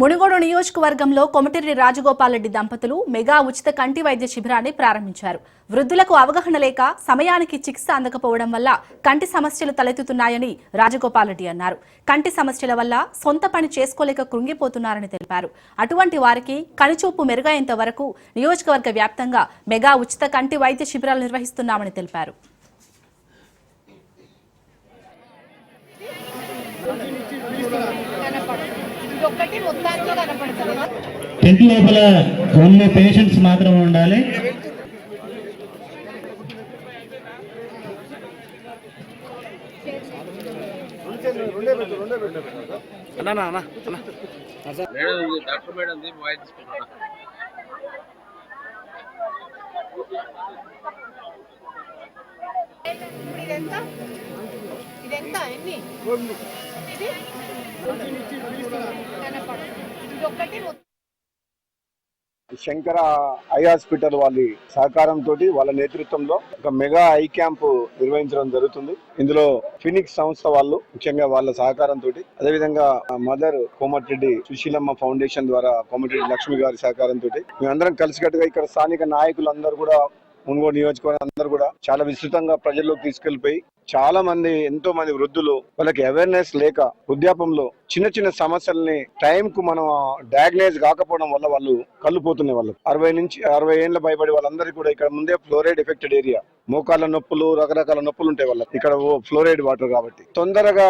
మునుగోడు నియోజకవర్గంలో కొమటిరెడ్డి రాజగోపాల్ దంపతులు మెగా ఉచిత కంటి వైద్య శిబిరాన్ని ప్రారంభించారు. వృద్ధులకు అవగాహన లేక సమయానికి చికిత్స అందకపోవడం వల్ల కంటి సమస్యలు తలెత్తుతున్నాయని రాజగోపాల్ రెడ్డి అన్నారు. కంటి సమస్యల వల్ల సొంత పని చేసుకోలేక కృంగిపోతున్నారని తెలిపారు. అటువంటి వారికి కనుచూపు మెరుగయ్యేంత వరకు నియోజకవర్గ వ్యాప్తంగా మెగా ఉచిత కంటి వైద్య శిబిరాలు నిర్వహిస్తున్నామని తెలిపారు. టెంట్ లోపల ఓన్లీ పేషెంట్స్ మాత్రం ఉండాలి. డాక్టర్ మేడం ది వాయిస్ తీసుకుంటున్నా ఎన్ని? ఇది? ఇదొక్కటి శంకర ఐ హాస్పిటల్ వాళ్ళ సహకారంతో వాళ్ళ నేతృత్వంలో ఒక మెగా ఐ క్యాంప్ నిర్వహించడం జరుగుతుంది. ఇందులో ఫినిక్స్ సంస్థ వాళ్ళు ముఖ్యంగా వాళ్ళ సహకారంతో అదేవిధంగా మదర్ కోమటిరెడ్డి సుశీలమ్మ ఫౌండేషన్ ద్వారా కోమటిరెడ్డి లక్ష్మి గారి సహకారంతో మేమందరం కలిసికట్టుగా ఇక్కడ స్థానిక నాయకులు అందరూ కూడా మున్గోడు నియోజకవర్గం అందరూ కూడా చాలా విస్తృతంగా ప్రజల్లోకి తీసుకెళ్ళిపోయి చాలా మంది ఎంతో మంది వృద్ధులు వాళ్ళకి అవేర్నెస్ లేక వృద్ధాపంలో చిన్న చిన్న సమస్యల్ని టైం కు మనం డయాగ్నైజ్ కాకపోవడం వల్ల వాళ్ళు కళ్ళు పోతున్నాయి వాళ్ళు అరవై నుంచి అరవై ఏళ్ళ భయపడి వాళ్ళందరికీ కూడా ఇక్కడ ముందే ఫ్లోరైడ్ ఎఫెక్టెడ్ ఏరియా మోకాళ్ళ నొప్పులు రకరకాల నొప్పులు ఉంటాయి వాళ్ళకి. ఇక్కడ ఫ్లోరైడ్ వాటర్ కాబట్టి. తొందరగా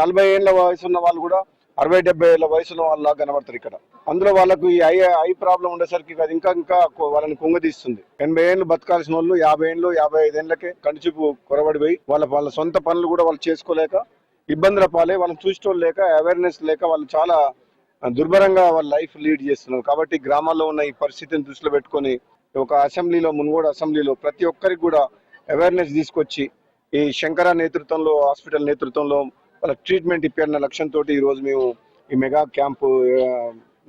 నలభై ఏళ్ళ వయసు ఉన్న వాళ్ళు కూడా అరవై డెబ్బై ఏళ్ళ వయసులో వాళ్ళ కనబడతారు ఇక్కడ. అందులో వాళ్ళకు ఈ ఐ ఐ ప్రాబ్లం ఉండేసరికి అది ఇంకా ఇంకా వాళ్ళని కుంగదీస్తుంది. ఎనభై ఏళ్ళు బతకాల్సిన వాళ్ళు యాభై ఏళ్ళు యాభై ఐదు కంటిచూపు కొరబడిపోయి వాళ్ళ వాళ్ళ సొంత పనులు కూడా వాళ్ళు చేసుకోలేక ఇబ్బందుల పాలే వాళ్ళని చూసుకోలేక లేక అవేర్నెస్ లేక వాళ్ళు చాలా దుర్భరంగా వాళ్ళ లైఫ్ లీడ్ చేస్తున్నారు. కాబట్టి గ్రామాల్లో ఉన్న ఈ పరిస్థితిని దృష్టిలో పెట్టుకొని ఒక అసెంబ్లీలో మున్గోడు అసెంబ్లీలో ప్రతి ఒక్కరికి కూడా అవేర్నెస్ తీసుకొచ్చి ఈ శంకర నేతృత్వంలో హాస్పిటల్ నేతృత్వంలో వాళ్ళ ట్రీట్మెంట్ ఇప్పారన్న లక్ష్యంతో ఈరోజు మేము ఈ మెగా క్యాంపు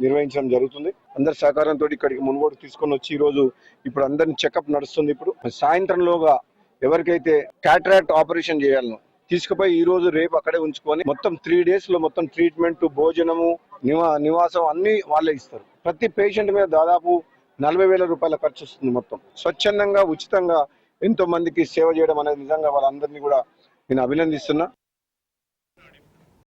నిర్వహించడం జరుగుతుంది. అందరి సహకారంతో ఇక్కడికి మునుగోడు తీసుకొని వచ్చి ఈరోజు ఇప్పుడు అందరిని చెకప్ నడుస్తుంది ఇప్పుడు. సాయంత్రంలోగా ఎవరికైతే క్యాట్రాక్ట్ ఆపరేషన్ చేయాలనో తీసుకుపోయి ఈ రోజు రేపు అక్కడే ఉంచుకొని మొత్తం త్రీ డేస్లో మొత్తం ట్రీట్మెంట్ భోజనము నివా నివాసం అన్ని వాళ్ళే ఇస్తారు. ప్రతి పేషెంట్ మీద దాదాపు నలభై వేల రూపాయల ఖర్చు వస్తుంది మొత్తం. స్వచ్ఛందంగా ఉచితంగా ఎంతో మందికి సేవ చేయడం అనేది నిజంగా వాళ్ళందరినీ కూడా నేను అభినందిస్తున్నా.